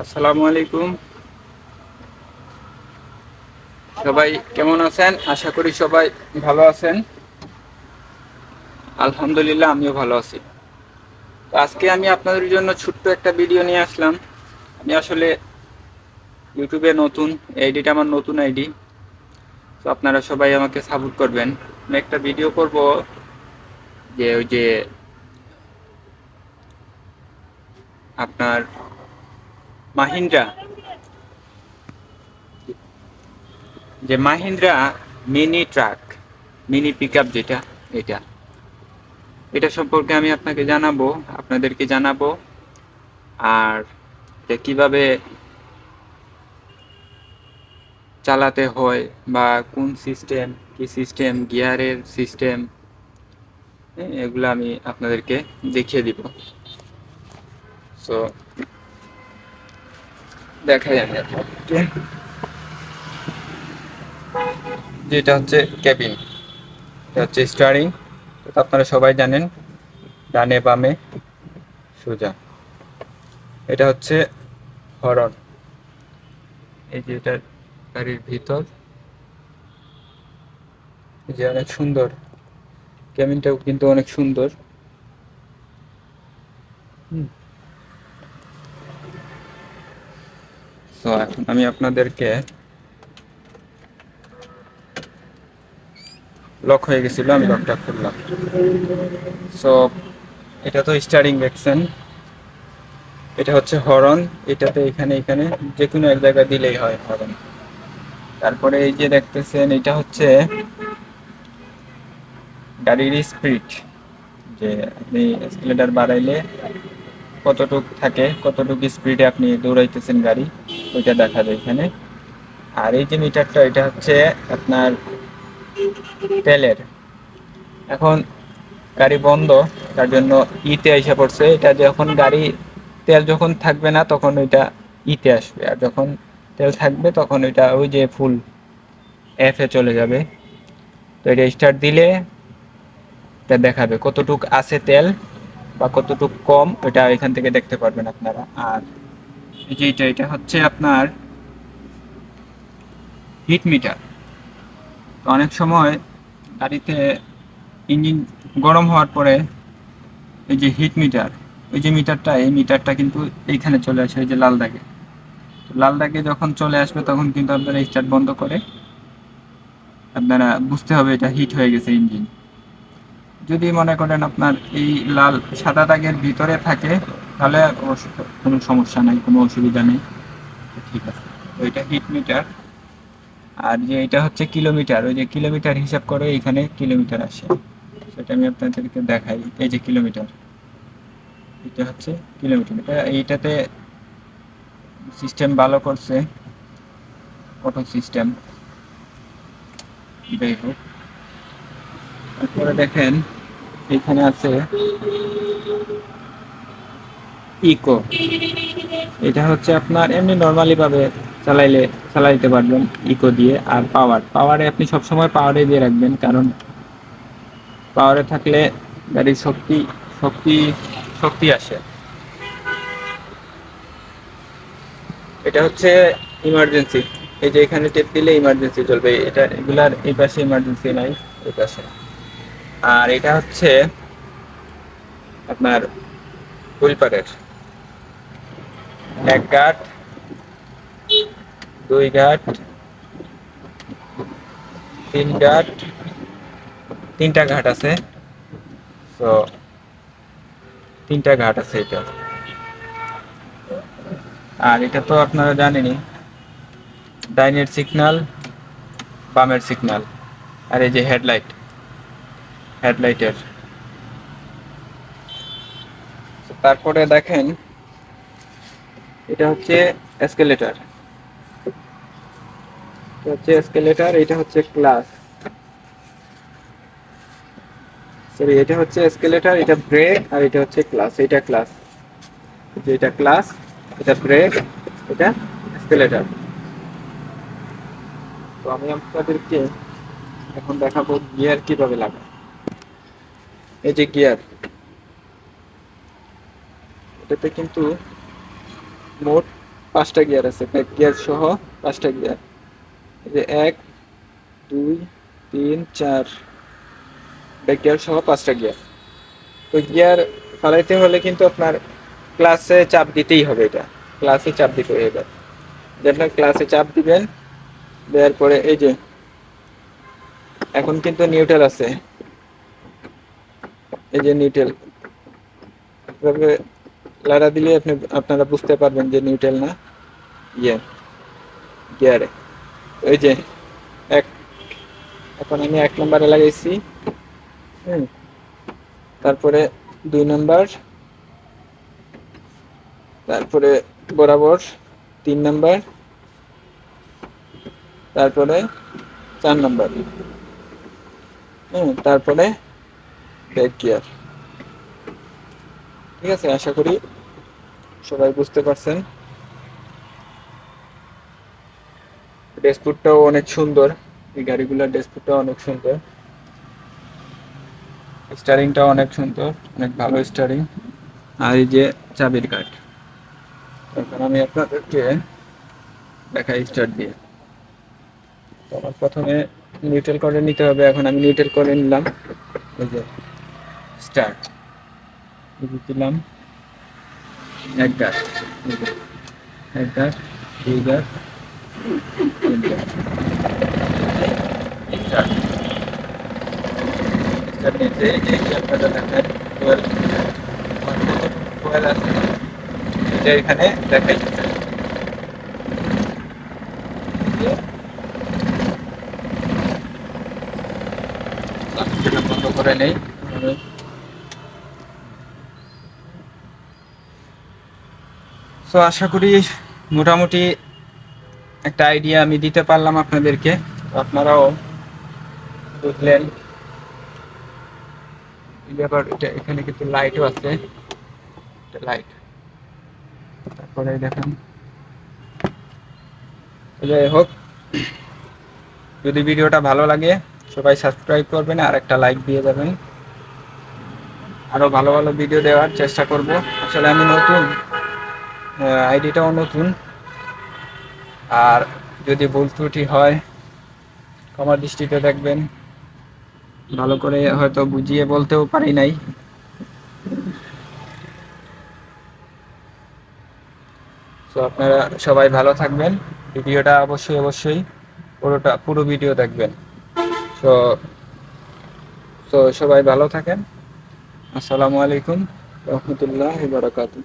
আসসালামু আলাইকুম। সবাই কেমন আছেন? আশা করি সবাই ভালো আছেন। আলহামদুলিল্লাহ, আমিও ভালো আছি। তো আজকে আমি আপনাদের জন্য ছোট্ট একটা ভিডিও নিয়ে আসলাম। আমি আসলে ইউটিউবে নতুন আইডিটা আমার নতুন আইডি। তো আপনারা সবাই আমাকে সাপোর্ট করবেন। আমি একটা ভিডিও করব যে ওই যে আপনার মাহিন্দ্রা। যে Mahindra mini truck, mini pick যেটা, এটা। এটা সম্পর্কে আমি আপনাকে জানাব, আপনাদেরকে জানাব। আর এটা কীভাবে চালাতে হয় বা কোন সিস্টেম, কি সিস্টেম, গিয়ারের সিস্টেম এগুলো আমি আপনাদেরকে দেখিয়ে দিব। সো দেখাই আমি যেটা হচ্ছে ক্যাবিন এটা হচ্ছে স্টারিং আপনারা সবাই জানেন, ডানে বামে সোজা। এটা হচ্ছে হরন এই যে এটা গাড়ির ভিতর যে অনেক সুন্দর। ক্যাবিনটাও কিন্তু অনেক সুন্দর। হুম। তো এখন আমি আপনাদেরকে লক হয়ে গেছিল, আমি লকটা খুললাম। সো এটা তো স্টারিং দেখছেন এটা হচ্ছে হরন এটাতে এখানে এখানে যে কোনো এক জায়গায় দিলেই হয় হরন তারপরে এই যে দেখতেছেন, এটা হচ্ছে গাড়ির স্পিড যে আপনি স্পিলেডার বাড়াইলে কতটুক থাকে, কতটুকু স্পিডে আপনি দৌড়াইতেছেন গাড়ি, ওইটা দেখা যায় এখানে। আর এই যে মিটারটা এটা হচ্ছে আপনার তেলের। এখন গাড়ি বন্ধ, তার জন্য ইতে এসে পড়ছে। এটা যখন গাড়ি, তেল যখন থাকবে না, তখন ওইটা ইতে আসবে। আর যখন তেল থাকবে, তখন ওইটা ওই যে ফুল এফে চলে যাবে। তো এটা স্টার্ট দিলে, এটা দেখাবে কতটুক আছে তেল। বা কতটুকু কম ওইটা এখান থেকে দেখতে পারবেন আপনারা। আর এই যে এটা এটা হচ্ছে আপনার হিট মিটার। তো অনেক সময় গাড়িতে ইঞ্জিন গরম হওয়ার পরে এই যে হিট মিটার, ওই যে মিটারটা, এই মিটারটা কিন্তু এইখানে চলে আসে, এই যে লাল দাগে। তো লাল দাগে যখন চলে আসবে, তখন কিন্তু আপনারা স্টার্ট বন্ধ করে আপনারা বুঝতে হবে এটা হিট হয়ে গেছে ইঞ্জিন। যদি মনে করেন আপনার এই লাল সাদা দাগের ভিতরে থাকে, তাহলে কোনো সমস্যা নাই, কোনো অসুবিধা নেই। ঠিক আছে। এটা হিট মিটার আর যে এটা হচ্ছে কিলোমিটার ওই যে কিলোমিটার হিসাব করে এখানে কিলোমিটার আসে। সেটা আমি আপনাদেরকে দেখাই, এই যে কিলোমিটার এটা হচ্ছে কিলোমিটার এটা এইটাতে সিস্টেম ভালো করছে। অটো সিস্টেম যাই হোক তারপরে দেখেন, এখানে আছে ইকো এটা হচ্ছে আপনার এমনি নর্মালি ভাবে চালাইলে, চালাইতে পারবেন ইকো দিয়ে। আর পাওয়ার পাওয়ারে আপনি সবসময় পাওয়ারে দিয়ে রাখবেন, কারণ পাওয়ারে থাকলে গাড়ির শক্তি শক্তি শক্তি আসে। এটা হচ্ছে ইমার্জেন্সি এই যে এখানে টেপ দিলে ইমার্জেন্সি চলবে। এটা এগুলার এই পাশে ইমার্জেন্সি নাই, এই পাশে। আর এটা হচ্ছে আপনার হুইলপারের এক ঘাট দুই ঘাট তিন ঘাট তিনটা ঘাট আছে। তো তিনটা ঘাট আছে এটা। আর এটা তো আপনারা জানেনই, ডাইনের সিগনাল বামের সিগনাল আর এই যে হেডলাইট হেডলাইটের। তারপরে দেখেন, এটা হচ্ছে এসকেলেটার এটা হচ্ছে এসকেলেটার এটা হচ্ছে ক্লাস সরি এটা হচ্ছে এসকেলেটার এটা ব্রেক আর এটা হচ্ছে ক্লাস এটা ক্লাস যে এটা ক্লাস এটা ব্রেক এটা এসকেলেটার তো আমি আপনাদেরকে এখন দেখাবো গিয়ার কীভাবে লাগায় এই যে গিয়ার এটাতে কিন্তু মোট পাঁচটা গিয়ার আছে ব্যাক গিয়ার সহ পাঁচটা গিয়ার এই যে এক, দুই, তিন, চার ব্যাক গিয়ার সহ পাঁচটা গিয়ার তো গিয়ার ফালাইতে হলে কিন্তু আপনার ক্লাসে চাপ দিতেই হবে এটা। ক্লাসে চাপ দিতে হবে যে আপনার ক্লাসে চাপ দিবেন, দেওয়ার পরে এই যে, এখন কিন্তু নিউট্রাল আছে। এই যে নিউটেল এভাবে লাড়া দিলে আপনি, আপনারা বুঝতে পারবেন যে নিউটেল না ইয়ে গিয়ারে। ওই যে এক, এখন আমি এক নম্বরে লাগাইছি। হুম। তারপরে দুই নম্বর। তারপরে বরাবর তিন নম্বর। তারপরে চার নাম্বার। হুম, তারপরে গিয়ার ঠিক আছে, আশা করি সবাই বুঝতে পারছেন। ড্যাশবোর্ডটাও অনেক সুন্দর। এই গাড়িগুলোর ড্যাশবোর্ডটাও অনেক সুন্দর। স্টারিংটাও অনেক সুন্দর, অনেক ভালো স্টারিং আর এই যে চাবির কাঠ এখন আমি আপনাদেরকে দেখাই স্টার্ট দিয়ে। তো আমার প্রথমে নিউট্রাল করে নিতে হবে, এখন আমি নিউট্রাল করে নিলাম। এই যে স্টার্ট। দিলাম এক গাছ এক গাছ দুই গাছ তিন গাছ স্টার্ট। স্টার্ট নিচে এই যে আপনারা দেখেন আছে। এটা এখানে দেখাই দিচ্ছে। সেটা বন্ধ করে নেই সো আশা করি মোটামুটি একটা আইডিয়া আমি দিতে পারলাম আপনাদেরকে। আপনারাও বুঝলেন। এটা এখানে কিন্তু লাইটও আছে। লাইট তারপরে দেখেন। যাই হোক, যদি ভিডিওটা ভালো লাগে, সবাই সাবস্ক্রাইব করবেন আর একটা লাইক দিয়ে যাবেন। আরও ভালো ভালো ভিডিও দেওয়ার চেষ্টা করব। আসলে আমি নতুন। আইডিটাও নতুন। আর যদি ভুল ত্রুটি হয়, ক্ষমা দৃষ্টিতে দেখবেন। ভালো করে হয়তো বুঝিয়ে বলতেও পারি নাই। তো আপনারা সবাই ভালো থাকবেন। ভিডিওটা অবশ্যই অবশ্যই পুরোটা, পুরো ভিডিও দেখবেন। তো তো সবাই ভালো থাকেন। আসসালামু আলাইকুম, রহমতুল্লাহ বারাকাতুহ।